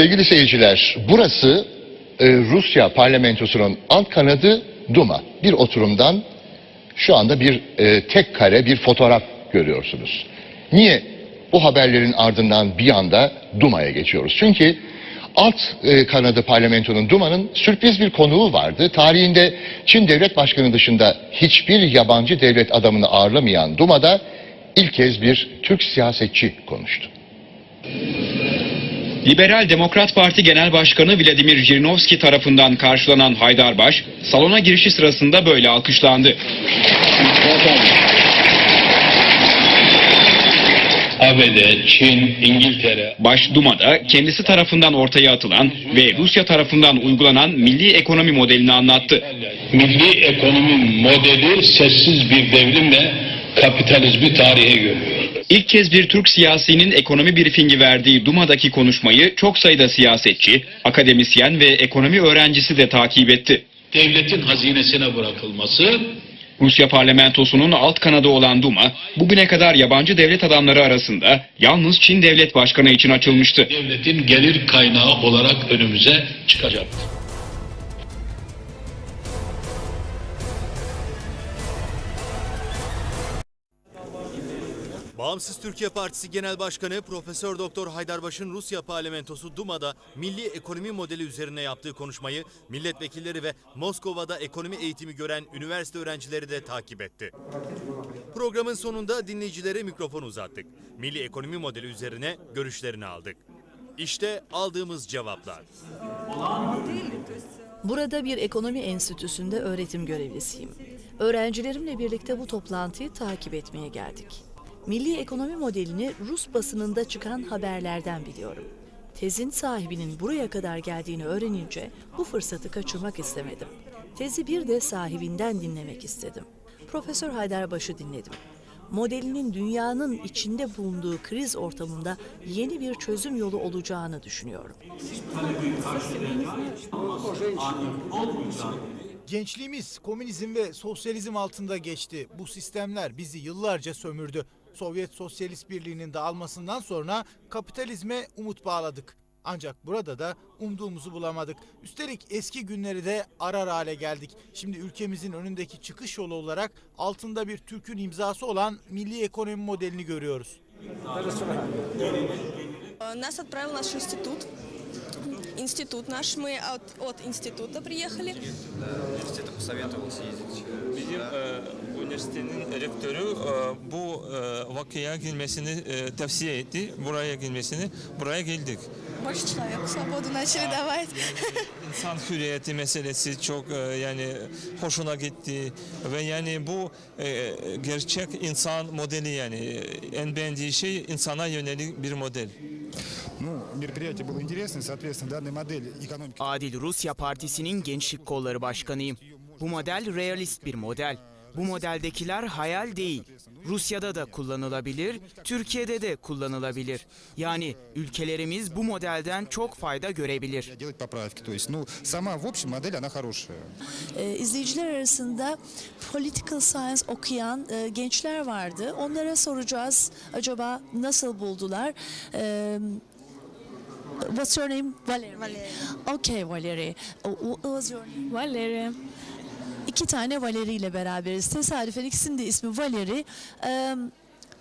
Sevgili seyirciler, burası e, Rusya parlamentosunun alt kanadı Duma. Bir oturumdan şu anda bir e, tek kare bir fotoğraf görüyorsunuz. Niye bu haberlerin ardından bir anda Duma'ya geçiyoruz? Çünkü alt e, kanadı parlamentonun Duma'nın sürpriz bir konuğu vardı. Tarihinde Çin devlet başkanı dışında hiçbir yabancı devlet adamını ağırlamayan Duma'da ilk kez bir Türk siyasetçi konuştu. Liberal Demokrat Parti Genel Başkanı Vladimir Jirinovski tarafından karşılanan Haydarbaş, salona girişi sırasında böyle alkışlandı. ABD, Çin, İngiltere, Baş Duma'da kendisi tarafından ortaya atılan ve Rusya tarafından uygulanan milli ekonomi modelini anlattı. milli ekonomi modeli sessiz bir devrimle kapitalizmi tarihe gömüyor. İlk kez bir Türk siyasinin ekonomi briefingi verdiği Duma'daki konuşmayı çok sayıda siyasetçi, akademisyen ve ekonomi öğrencisi de takip etti. Devletin hazinesine bırakılması, Rusya parlamentosunun alt kanadı olan Duma, bugüne kadar yabancı devlet adamları arasında yalnız Çin devlet başkanı için açılmıştı. devletin gelir kaynağı olarak önümüze çıkacak. Bağımsız Türkiye Partisi Genel Başkanı Profesör Doktor Haydarbaş'ın Rusya Parlamentosu Duma'da milli ekonomi modeli üzerine yaptığı konuşmayı milletvekilleri ve Moskova'da ekonomi eğitimi gören üniversite öğrencileri de takip etti. Programın sonunda dinleyicilere mikrofon uzattık. Milli ekonomi modeli üzerine görüşlerini aldık. İşte aldığımız cevaplar. Burada bir ekonomi enstitüsünde öğretim görevlisiyim. Öğrencilerimle birlikte bu toplantıyı takip etmeye geldik. Milli ekonomi modelini Rus basınında çıkan haberlerden biliyorum. Tezin sahibinin buraya kadar geldiğini öğrenince bu fırsatı kaçırmak istemedim. Tezi bir de sahibinden dinlemek istedim. Profesör Haydarbaş'ı dinledim. Modelinin dünyanın içinde bulunduğu kriz ortamında yeni bir çözüm yolu olacağını düşünüyorum. Gençliğimiz komünizm ve sosyalizm altında geçti. Bu sistemler bizi yıllarca sömürdü. Sovyet Sosyalist Birliği'nin dağılmasından sonra kapitalizme umut bağladık. Ancak burada da umduğumuzu bulamadık. Üstelik eski günleri de arar hale geldik. Şimdi ülkemizin önündeki çıkış yolu olarak altında bir Türk'ün imzası olan milli ekonomi modelini görüyoruz. Э, Нас отправил наш институт. Институт наш, мы от, от института приехали. Университета посоветовал съездить. Bizim e, üniversitenin rektörü e, bu e, vakıya girmesini e, tavsiye etti. Buraya girmesini. Buraya geldik. Больше человеку свободу начали давать. İnsan hürriyeti meselesi çok e, yani hoşuna gitti ve yani bu e, gerçek insan modeli yani en beğendiği şey insana yönelik bir model. Ну, мероприятие было интересное, соответственно, данная модель экономики Adil Rusya Partisi'nin Gençlik Kolları Başkanıyım. Bu model realist bir model. Bu modeldekiler hayal değil. Rusya'da da kullanılabilir, Türkiye'de de kullanılabilir. Yani ülkelerimiz bu modelden çok fayda görebilir. делать поправки. То есть, ну, сама, в общем, модель, она хорошая. Ee, izleyiciler arasında political science okuyan e, gençler vardı. Onlara soracağız acaba nasıl buldular? Ee, What's your name? Valeri. Valeri. Okay Valeri. Uh, What was your name? Valeri. İki tane Valeri ile beraberiz. Tesadüfen ikisinin de ismi Valeri. Um,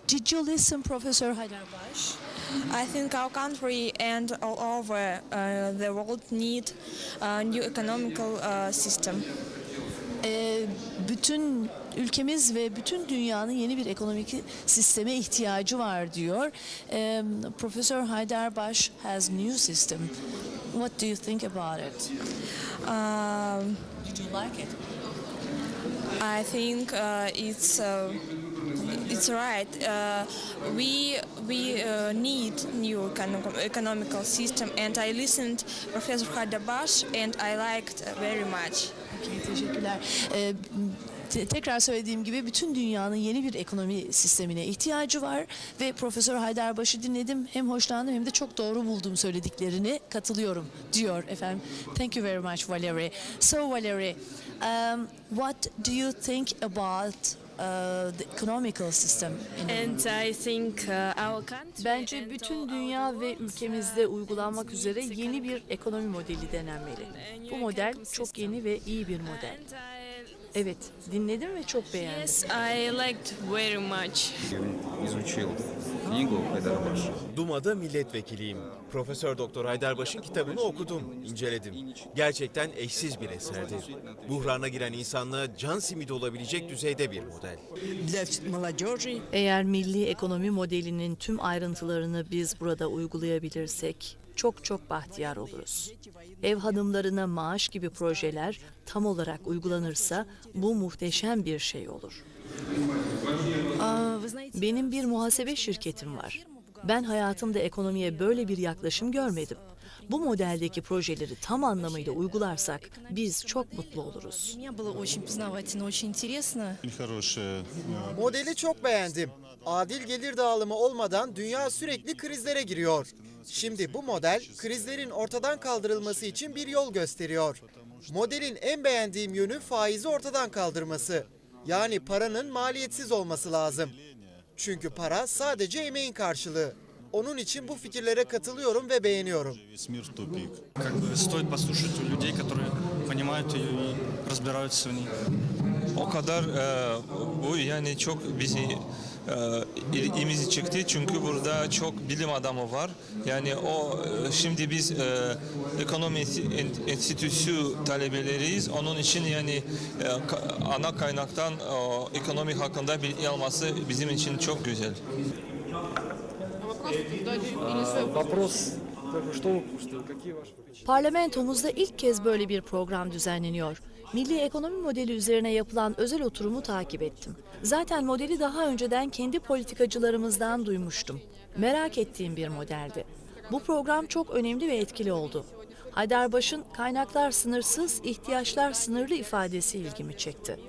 did you listen Professor Haydarbaş? I think our country and all over uh, the world need a new economical uh, system. Ee, bütün ülkemiz ve bütün dünyanın yeni bir ekonomik sisteme ihtiyacı var diyor. Ee, Professor Haydarbaş has new system. What do you think about it? Um, Did you like it? I think uh, it's uh, it's right. Uh, we we uh, need new econo- economical system, and I listened Professor Hadabash, and I liked very much. Peki, teşekkürler. Ee, te- tekrar söylediğim gibi bütün dünyanın yeni bir ekonomi sistemine ihtiyacı var ve Profesör Haydarbaş'ı dinledim. Hem hoşlandım hem de çok doğru buldum söylediklerini. Katılıyorum diyor efendim. Thank you very much Valerie. So Valerie, um, what do you think about uh, the economical system. in- And I think uh, our country Bence bütün dünya ve ülkemizde uh, uygulanmak üzere yeni bir ekonomi modeli denenmeli. Bu model çok yeni ve iyi bir model. And I, Evet, dinledim ve çok beğendim. yes, I liked very much. изучил книгу Хайдарбаш. Duma'da milletvekiliyim. Profesör Doktor Haydarbaş'ın kitabını okudum, inceledim. Gerçekten eşsiz bir eserdi. Buhrana giren insanlığa can simidi olabilecek düzeyde bir model. Eğer milli ekonomi modelinin tüm ayrıntılarını biz burada uygulayabilirsek çok çok bahtiyar oluruz. Ev hanımlarına maaş gibi projeler tam olarak uygulanırsa bu muhteşem bir şey olur. Benim bir muhasebe şirketim var. Ben hayatımda ekonomiye böyle bir yaklaşım görmedim. Bu modeldeki projeleri tam anlamıyla uygularsak biz çok mutlu oluruz. Modeli çok beğendim. Adil gelir dağılımı olmadan dünya sürekli krizlere giriyor. Şimdi bu model krizlerin ortadan kaldırılması için bir yol gösteriyor. Modelin en beğendiğim yönü faizi ortadan kaldırması. Yani paranın maliyetsiz olması lazım. Çünkü para sadece emeğin karşılığı. Onun için bu fikirlere katılıyorum ve beğeniyorum. O kadar e, bu yani çok bizi e, ilgimizi çekti çünkü burada çok bilim adamı var. Yani o e, şimdi biz e, ekonomi en- enstitüsü talebeleriyiz. Onun için yani e, ana kaynaktan ekonomi hakkında bilgi alması bizim için çok güzel. Parlamentomuzda ilk kez böyle bir program düzenleniyor. Milli ekonomi modeli üzerine yapılan özel oturumu takip ettim. Zaten modeli daha önceden kendi politikacılarımızdan duymuştum. Merak ettiğim bir modeldi. Bu program çok önemli ve etkili oldu. Haydarbaş'ın kaynaklar sınırsız, ihtiyaçlar sınırlı ifadesi ilgimi çekti.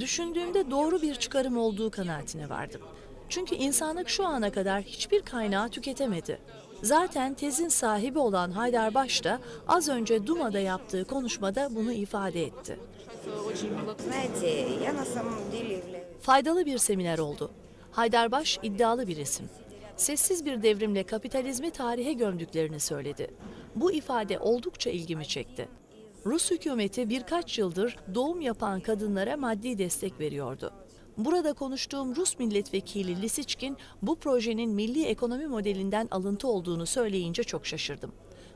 Düşündüğümde doğru bir çıkarım olduğu kanaatine vardım. Çünkü insanlık şu ana kadar hiçbir kaynağı tüketemedi. Zaten tezin sahibi olan Haydarbaş da az önce Duma'da yaptığı konuşmada bunu ifade etti. Faydalı bir seminer oldu. Haydarbaş iddialı bir isim. Sessiz bir devrimle kapitalizmi tarihe gömdüklerini söyledi. Bu ifade oldukça ilgimi çekti. Rus hükümeti birkaç yıldır doğum yapan kadınlara maddi destek veriyordu. Burada konuştuğum Rus milletvekili Lisiçkin bu projenin milli ekonomi modelinden alıntı olduğunu söyleyince çok şaşırdım.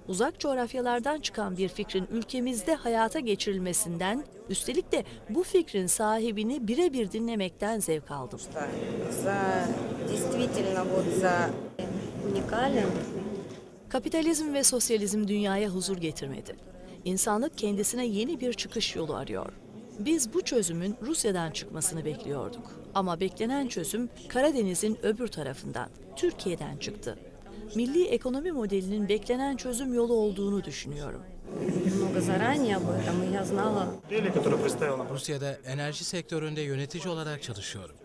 Uzak coğrafyalardan çıkan bir fikrin ülkemizde hayata geçirilmesinden, üstelik de bu fikrin sahibini birebir dinlemekten zevk aldım. Kapitalizm ve sosyalizm dünyaya huzur getirmedi. İnsanlık kendisine yeni bir çıkış yolu arıyor. Biz bu çözümün Rusya'dan çıkmasını bekliyorduk. Ama beklenen çözüm Karadeniz'in öbür tarafından, Türkiye'den çıktı. Milli ekonomi modelinin beklenen çözüm yolu olduğunu düşünüyorum. Rusya'da enerji sektöründe yönetici olarak çalışıyorum.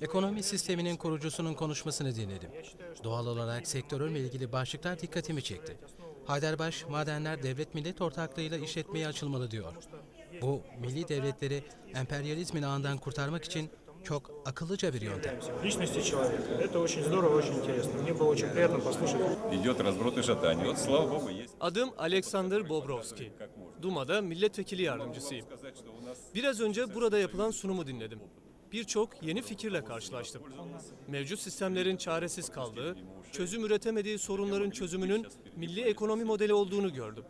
Ekonomi sisteminin kurucusunun konuşmasını dinledim. Doğal olarak sektörümle ilgili başlıklar dikkatimi çekti. Haydarbaş, madenler devlet millet ortaklığıyla işletmeye açılmalı diyor. Bu, milli devletleri emperyalizmin ağından kurtarmak için çok akıllıca bir yöntem. Личности человека. Это очень здорово, очень интересно. Мне было очень приятно послушать. Идет разброд и шатание. Вот слава богу, есть. Adım Alexander Bobrovski. Duma'da milletvekili yardımcısıyım. Biraz önce burada yapılan sunumu dinledim. Birçok yeni fikirle karşılaştım. Mevcut sistemlerin çaresiz kaldığı, çözüm üretemediği sorunların çözümünün milli ekonomi modeli olduğunu gördüm.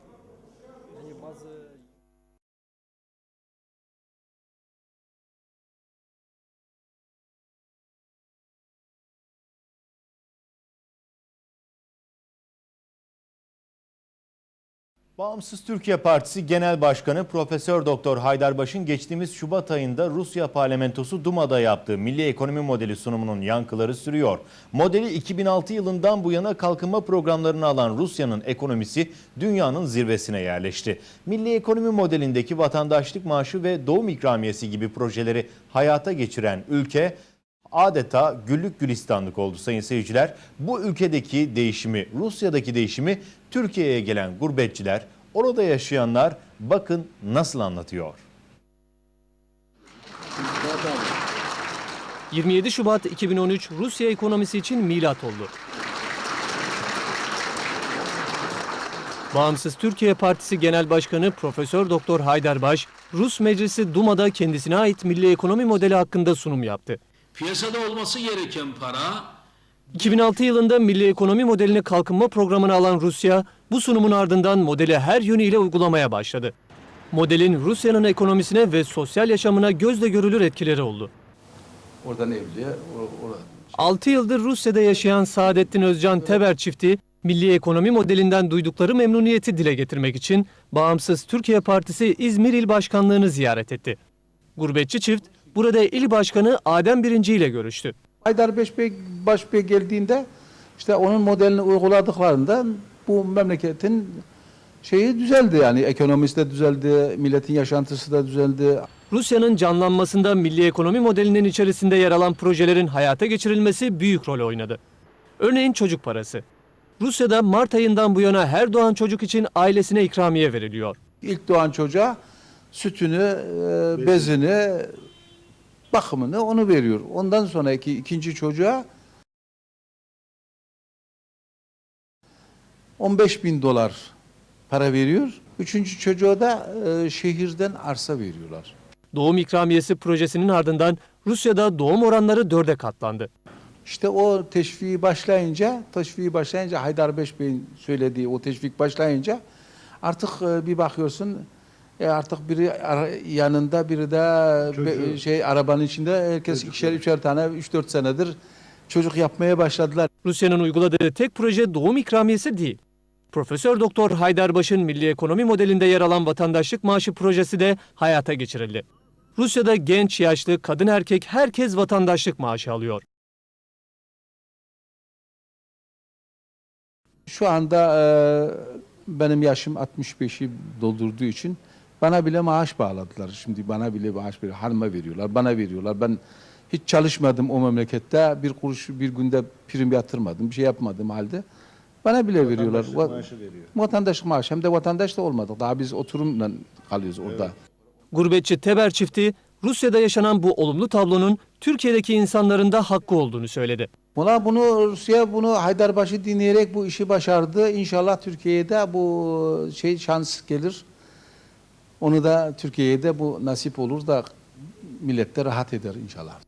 Bağımsız Türkiye Partisi Genel Başkanı Profesör Doktor Haydarbaş'ın geçtiğimiz Şubat ayında Rusya Parlamentosu Duma'da yaptığı Milli Ekonomi Modeli sunumunun yankıları sürüyor. Modeli 2006 yılından bu yana kalkınma programlarını alan Rusya'nın ekonomisi dünyanın zirvesine yerleşti. Milli Ekonomi Modelindeki vatandaşlık maaşı ve doğum ikramiyesi gibi projeleri hayata geçiren ülke adeta güllük gülistanlık oldu sayın seyirciler. Bu ülkedeki değişimi, Rusya'daki değişimi Türkiye'ye gelen gurbetçiler, orada yaşayanlar bakın nasıl anlatıyor. 27 Şubat 2013 Rusya ekonomisi için milat oldu. Bağımsız Türkiye Partisi Genel Başkanı Profesör Doktor Haydarbaş, Rus Meclisi Duma'da kendisine ait milli ekonomi modeli hakkında sunum yaptı. Piyasada olması gereken para 2006 yılında milli ekonomi modelini kalkınma programına alan Rusya, bu sunumun ardından modeli her yönüyle uygulamaya başladı. Modelin Rusya'nın ekonomisine ve sosyal yaşamına gözle görülür etkileri oldu. Oradan evliye, orada. 6 yıldır Rusya'da yaşayan Saadettin Özcan Teber çifti, milli ekonomi modelinden duydukları memnuniyeti dile getirmek için Bağımsız Türkiye Partisi İzmir İl Başkanlığı'nı ziyaret etti. Gurbetçi çift, burada il başkanı Adem Birinci ile görüştü. Haydar Beşbey, Başbey geldiğinde işte onun modelini uyguladıklarında bu memleketin şeyi düzeldi yani ekonomisi de düzeldi, milletin yaşantısı da düzeldi. Rusya'nın canlanmasında milli ekonomi modelinin içerisinde yer alan projelerin hayata geçirilmesi büyük rol oynadı. Örneğin çocuk parası. Rusya'da Mart ayından bu yana her doğan çocuk için ailesine ikramiye veriliyor. İlk doğan çocuğa sütünü, e, bezini, bakımını onu veriyor. Ondan sonraki ikinci çocuğa 15 bin dolar para veriyor. Üçüncü çocuğa da e, şehirden arsa veriyorlar. Doğum ikramiyesi projesinin ardından Rusya'da doğum oranları dörde katlandı. İşte o teşviği başlayınca, teşviği başlayınca Haydar Beş Bey'in söylediği o teşvik başlayınca artık e, bir bakıyorsun e, artık biri yanında biri de be- şey arabanın içinde herkes ikişer üçer tane 3-4 senedir çocuk yapmaya başladılar. Rusya'nın uyguladığı tek proje doğum ikramiyesi değil. Profesör Doktor Haydarbaş'ın milli ekonomi modelinde yer alan vatandaşlık maaşı projesi de hayata geçirildi. Rusya'da genç, yaşlı, kadın erkek herkes vatandaşlık maaşı alıyor. Şu anda e, benim yaşım 65'i doldurduğu için bana bile maaş bağladılar. Şimdi bana bile maaş veriyor. Hanıma veriyorlar, bana veriyorlar. Ben hiç çalışmadım o memlekette. Bir kuruş bir günde prim yatırmadım. Bir şey yapmadım halde. Bana bile veriyorlar. Va- Vatandaşlık maaşı. Hem de vatandaş da olmadık. Daha biz oturumla kalıyoruz orada. Gurbetçi Teber çifti Rusya'da yaşanan bu olumlu tablonun Türkiye'deki insanların da hakkı olduğunu söyledi. Buna bunu Rusya bunu Haydarbaş'ı dinleyerek bu işi başardı. İnşallah Türkiye'ye de bu şey şans gelir. Onu da Türkiye'ye de bu nasip olur da millet de rahat eder inşallah.